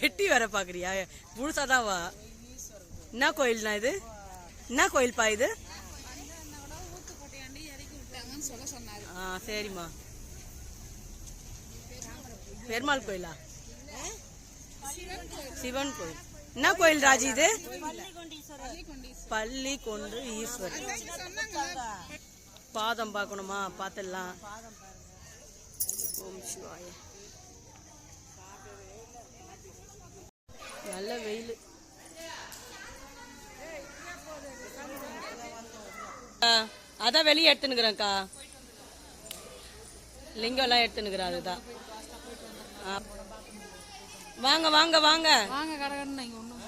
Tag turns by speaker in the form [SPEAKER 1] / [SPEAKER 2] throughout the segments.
[SPEAKER 1] எட்டி வர பாக்குறியா? முழுசாதான் வா என்ன கோயில்னா இது? என்ன கோயில்ப்பா இது? ஆ சரிம்மா. பெருமாள் கோயிலா? சிவன் கோயில். என்ன கோயில் ராஜி இது? பள்ளி கொண்டு ஈஸ்வரர் பாதம் பார்க்கணுமா? பார்த்துடலாம். ஓம் சிவாய. நல்ல வெயில். அதான் வெளியே எடுத்துனுக்குறேன்க்கா லிங்கம் எல்லாம் எடுத்துனுக்குறேன் அதுதான். வாங்க வாங்க வாங்க.
[SPEAKER 2] வாங்க கடகடன்னு இங்க ஒண்ணும்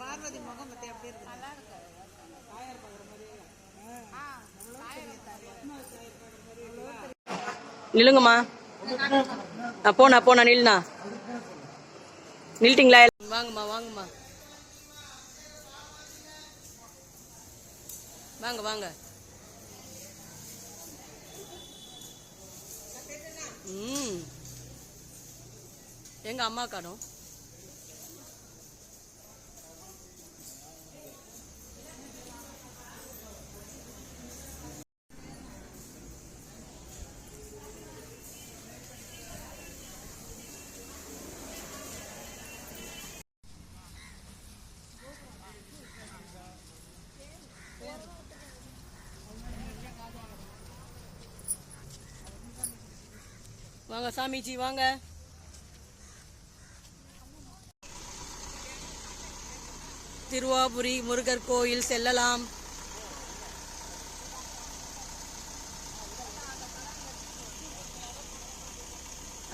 [SPEAKER 2] பார்வதி முகம் பத்தி எப்படி இருக்கு நல்லா இருக்கு.
[SPEAKER 1] நில்லுங்கம்மா. போனா போனா நில்னா நில்ட்டிங்களா? வாங்கம்மா வாங்கம்மா. வாங்க வாங்க. ம். எங்க அம்மா காணும். வாங்க சாமிஜி வாங்க. திருவாபுரி முருகர் கோயில் செல்லலாம்.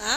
[SPEAKER 1] ஆ?